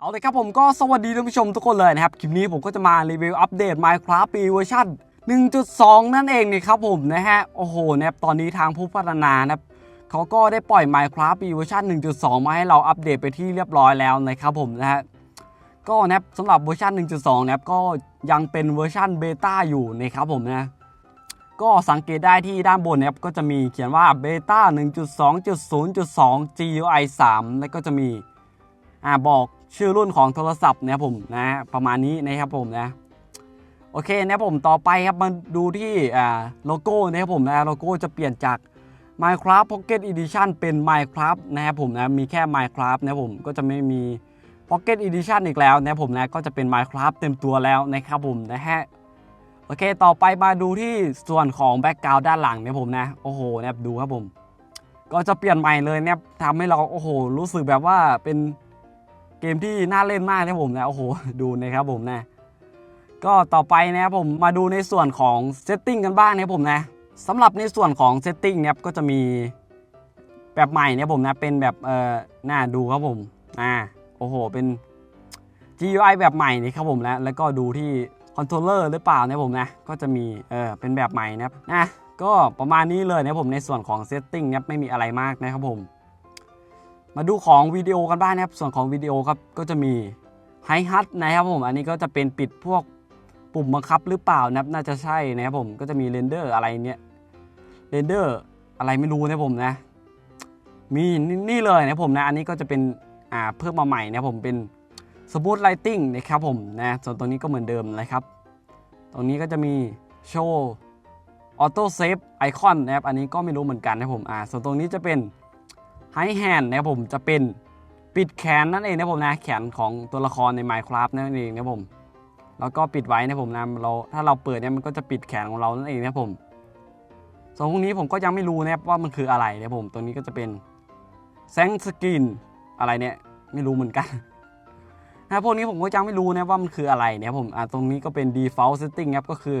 เอาเลยครับผมก็สวัสดีท่านผู้ชมทุกคนเลยนะครับ คลิปนี้ผมก็จะมารีวิวอัปเดต Minecraft ปีเวอร์ชัน1.2 นั่นเองนี่ครับผมนะฮะ โอ้โหนะครับตอนนี้ทางผู้พัฒนานะครับเขาก็ได้ปล่อย Minecraft ปีเวอร์ชัน1.2 มาให้เราอัปเดตไปที่เรียบร้อยแล้วนะครับผมนะฮะก็นะครับสำหรับเวอร์ชัน1.2 นะครับก็ยังเป็นเวอร์ชันเบต้าอยู่นะครับผมนะ ก็สังเกตได้ที่ด้านบนนะครับก็จะมีเขียนว่าเบต้า1.2.0.2 GUI 3 แล้วก็จะมีอ่าบอกชื่อรุ่นของโทรศัพท์นะครับผมนะประมาณนี้นะครับผมนะโอเคนะครับผมต่อไปครับมาดูที่อ่าโลโก้นะครับผมนะโลโก้จะเปลี่ยนจาก Minecraft Pocket Edition เป็น Minecraft นะครับผมนะมีแค่ Minecraft นะครับผมก็จะไม่มี Pocket Edition อีกแล้วนะครับผมนะก็จะเป็น Minecraft เต็มตัวแล้วนะครับผมนะฮะ โอเค ต่อไปมาดูที่ส่วนของแบ็กกราวด้านหลังเนะครับผมนะ โอ้โหนะครับดูครับผม ก็จะเปลี่ยนใหม่เลยเนะครับทำให้เราโอ้โห รู้สึกแบบว่าเป็นเกมที่น่าเล่นมากนะผมนะ โอ้โห ดูนะครับผมนะ ก็ต่อไปนะครับผมมาดูในส่วนของเซตติ้งกันบ้างนะครับผมนะสำหรับในส่วนของเซตติ้งเนี่ยก็จะมีแบบใหม่เนี่ยผมนะเป็นแบบเอ่อน่าดูครับผมอ่าโอ้โหเป็น GUI แบบใหม่นี่ครับผมนะแล้วก็ดูที่ อนโทรลเลอร์หรือเปล่านะผมนะ ก็จะมีเออเป็นแบบใหม่นะครับนะก็ประมาณนี้เลยนะผมในส่วนของเซตติ้งเนี่ยไม่มีอะไรมากนะครับผม มาดูของวิดีโอกันบ้างนะครับส่วนของวิดีโอครับก็จะมีไฮฮัทนะครับผมอันนี้ก็จะเป็นปิดพวกปุ่มบังคับหรือเปล่านะครับน่าจะใช่นะครับผมก็จะมีเรนเดอร์อะไรเนี่ยเรนเดอร์อะไรไม่รู้นะผมนะ มีนี่เลยนะผมนะ อันนี้ก็จะเป็นอ่าเพิ่มมาใหม่นะผมเป็น สมูทไลติงนะครับผมนะส่วนตรงนี้ก็เหมือนเดิมนะครับ ตรงนี้ก็จะมีโชว์ออโต้เซฟไอคอนนะครับอันนี้ก็ไม่รู้เหมือนกันนะผมอ่าส่วนตรงนี้จะเป็นไฮแฮนนะครับผมจะเป็นปิดแขนนั่นเองนะผมนะแขนของตัวละครใน Minecraft นั่นเองนะผมแล้วก็ปิดไว้นะผมนะเราถ้าเราเปิดเนี่ยมันก็จะปิดแขนของเรานั่นเองนะผมส่วนพวกนี้ผมก็ยังไม่รู้นะครับว่ามันคืออะไรนะผมตัวนี้ก็จะเป็นแซงสกินอะไรเนี่ยไม่รู้เหมือนกัน นะพวกนี้ผมก็ยังไม่รู้นะว่ามันคืออะไรเนี่ยผมตรงนี้ก็เป็น default setting ครับก็คือ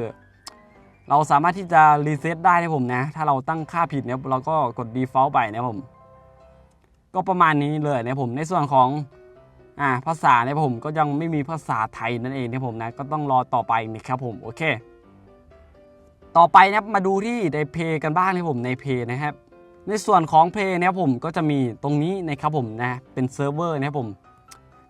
เราสามารถที่จะรีเซ็ตได้นะผมนะ ถ้าเราตั้งค่าผิดเนี่ยเราก็กด default ไปนะผม ก็ประมาณนี้เลยนะผมในส่วนของอ่าภาษาเนี่ยผมก็ยังไม่มีภาษาไทยนั่นเองนะผมนะก็ต้องรอต่อไปนะครับผมโอเค ต่อไปนะมาดูที่ในเพย์กันบ้างนะผมในเพย์นะครับในส่วนของเพย์นะครับผมก็จะมีตรงนี้นะครับผมนะเป็นเซิร์ฟเวอร์นะครับผม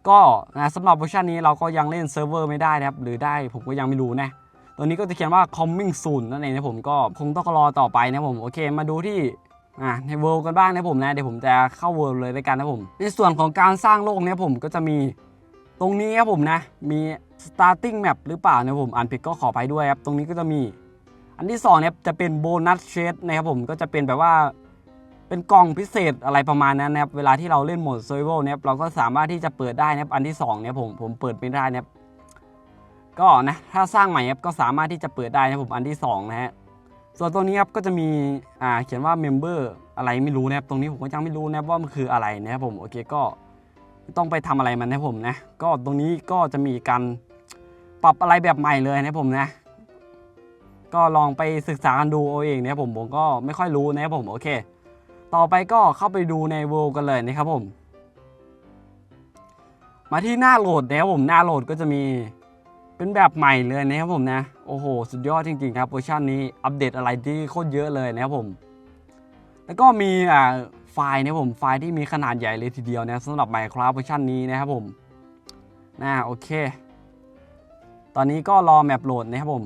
ก็นะสำหรับเวอร์ชันนี้เราก็ยังเล่นเซิร์ฟเวอร์ไม่ได้นะครับ หรือได้ผมก็ยังไม่รู้นะตัวนี้ก็จะเขียนว่า coming soon นั่นเองนะผมก็คงต้องรอต่อไปนะผมโอเคมาดูที่อ่าในเวิลด์กันบ้างนะผมนะเดี๋ยวผมจะเข้าเวิลด์เลยด้วยกันนะผม ในส่วนของการสร้างโลกเนี่ยผมก็จะมีตรงนี้ครับผมนะ มี starting map หรือเปล่านะผมอ่านผิดก็ขอไปด้วยครับ ตรงนี้ก็จะมี อันที่สองเนี่ยจะเป็นโบนัสเชดนะครับผมก็จะเป็นแบบว่า เป็นกล่องพิเศษอะไรประมาณนั้นนะครับเวลาที่เราเล่นโหมด survival เนี่ยเราก็สามารถที่จะเปิดได้นะครับอันที่สองเนี่ยผมผมเปิดไม่ได้นะครับก็นะถ้าสร้างใหม่ครับก็สามารถที่จะเปิดได้นะผมอันที่สองนะฮะส่วนตรงนี้ครับก็จะมีอ่าเขียนว่า Member อะไรไม่รู้นะครับตรงนี้ผมก็ยังไม่รู้นะครับว่ามันคืออะไรนะครับผมโอเคก็ไม่ต้องไปทำอะไรมันนะผมนะ ก็ตรงนี้ก็จะมีการปรับอะไรแบบใหม่เลยนะผมนะ ก็ลองไปศึกษากันดูเอาเองนะครับผมผมก็ไม่ค่อยรู้นะครับผมโอเค ต่อไปก็เข้าไปดูใน World กันเลยนะครับผม มาที่หน้าโหลดนะครับผมหน้าโหลดก็จะมีเป็นแบบใหม่เลยนะครับผมนะ โอ้โห สุดยอดจริงๆครับเวอร์ชันนี้อัปเดตอะไรที่โคตรเยอะเลยนะครับผม แล้วก็มีอ่าไฟล์นะผมไฟล์ที่มีขนาดใหญ่เลยทีเดียวนะสำหรับ Minecraft เวอร์ชันนี้นะครับผมน่าโอเค ตอนนี้ก็รอแมปโหลดนะครับผม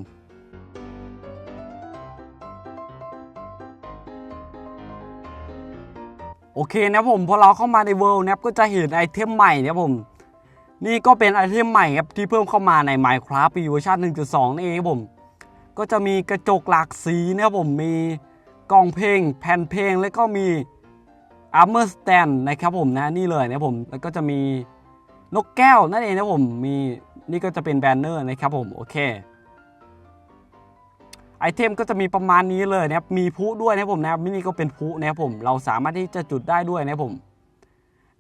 โอเคนะผมพอเราเข้ามาในเวิลด์นะก็จะเห็นไอเทมใหม่นะผม นี่ก็เป็นไอเทมใหม่ครับที่เพิ่มเข้ามาใน Minecraft ปีเวอร์ชัน1.2นี่เองครับผม ก็จะมีกระจกหลากสีนะครับผมมีกล่องเพลงแผ่นเพลงแล้วก็มี Armor Stand นะครับผมนะนี่เลยนะผมแล้วก็จะมีนกแก้วนั่นเองนะผมมีนี่ก็จะเป็นแบนเนอร์นะครับผมโอเค ไอเทมก็จะมีประมาณนี้เลยนะครับมีพุด้วยนะครับผมนะมินี่ก็เป็นพุนะครับผมเราสามารถที่จะจุดได้ด้วยนะครับผม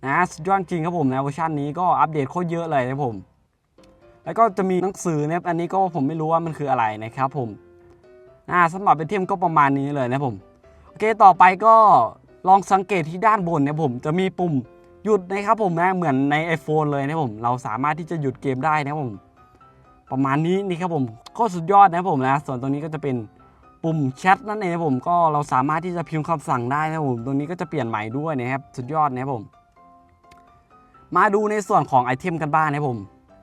นะสุดยอดจริงครับผมนะเวอร์ชันนี้ก็อัปเดตโคตรเยอะเลยนะครับผม แล้วก็จะมีหนังสือนะครับอันนี้ก็ผมไม่รู้ว่ามันคืออะไรนะครับผมอ่าสำหรับไอเทมก็ประมาณนี้เลยนะผมโอเคต่อไปก็ลองสังเกตที่ด้านบนนี่ยผมจะมีปุ่มหยุดนะครับผมนะเหมือนใน iPhone เลยนะผมเราสามารถที่จะหยุดเกมได้นะผม ประมาณนี้นี่ครับผมก็สุดยอดนะผมนะส่วนตรงนี้ก็จะเป็นปุ่มแชทนั่นเองนะผมก็เราสามารถที่จะพิมพ์คำสั่งได้นะผมตรงนี้ก็จะเปลี่ยนใหม่ด้วยนะครับสุดยอดนะครับผม มาดูในส่วนของไอเทมกันบ้างนะครับผม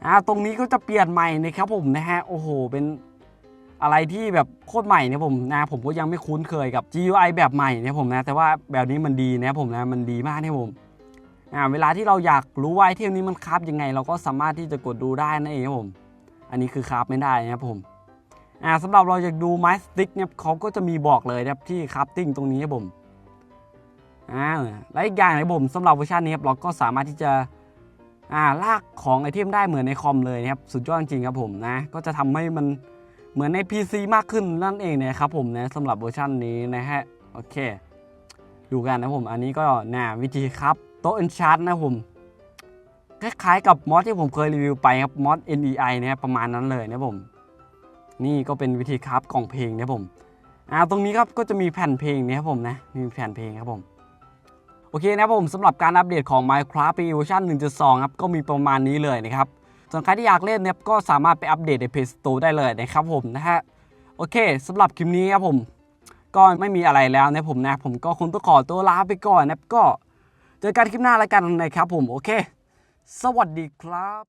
อ่าตรงนี้ก็จะเปลี่ยนใหม่นะครับผมนะฮะโอ้โหเป็นอะไรที่แบบโคตรใหม่นะผมนะผมก็ยังไม่คุ้นเคยกับ GUI แบบใหม่นะผมนะแต่ว่าแบบนี้มันดีนะผมนะมันดีมากนะผมอ่าเวลาที่เราอยากรู้ว่าไอเทมนี้มันคราฟยังไง เราก็สามารถที่จะกดดูได้นั่นเองครับผม อันนี้คือคราฟไม่ได้นะครับผมอ่าสำหรับเราอยากดูไม้สติ๊กเนี่ยเขาก็จะมีบอกเลยนะครับที่คราฟติ้งตรงนี้ครับผมอ่าและอีกอย่างนะครับผมสำหรับเวอร์ชันนี้ครับเราก็สามารถที่จะอ่าลากของไอเทมได้เหมือนในคอมเลยนะครับสุดยอดจริงครับผมนะก็จะทำให้มันเหมือนใน PC มากขึ้นนั่นเองนะครับผมนะสำหรับเวอร์ชันนี้นะฮะโอเค ดูกันนะผมอันนี้ก็นะวิธีครับโต๊ะเอนชาร์นะผม คล้ายๆกับมอสที่ผมเคยรีวิวไปครับมอส NEI เนี่ยประมาณนั้นเลยนะผม นี่ก็เป็นวิธีคราฟกล่องเพลงนะผมอ่าตรงนี้ครับก็จะมีแผ่นเพลงเนะครับผมนะมีแผ่นเพลงครับผมโอเคนะครับผมสำหรับการอัปเดตของ Minecraft ปีเวอร์ชัน1.2 ครับก็มีประมาณนี้เลยนะครับส่วนใครที่อยากเล่นเนี่ยก็สามารถไปอัปเดตใน Play Store ได้เลยนะครับผมนะฮะโอเคสำหรับคลิปนี้ครับผมก็ไม่มีอะไรแล้วนะผมนะ ผมก็คงต้องขอตัวลาไปก่อนนะครับก็เจอกันคลิปหน้าแล้วกันนะครับผมโอเค สวัสดีครับ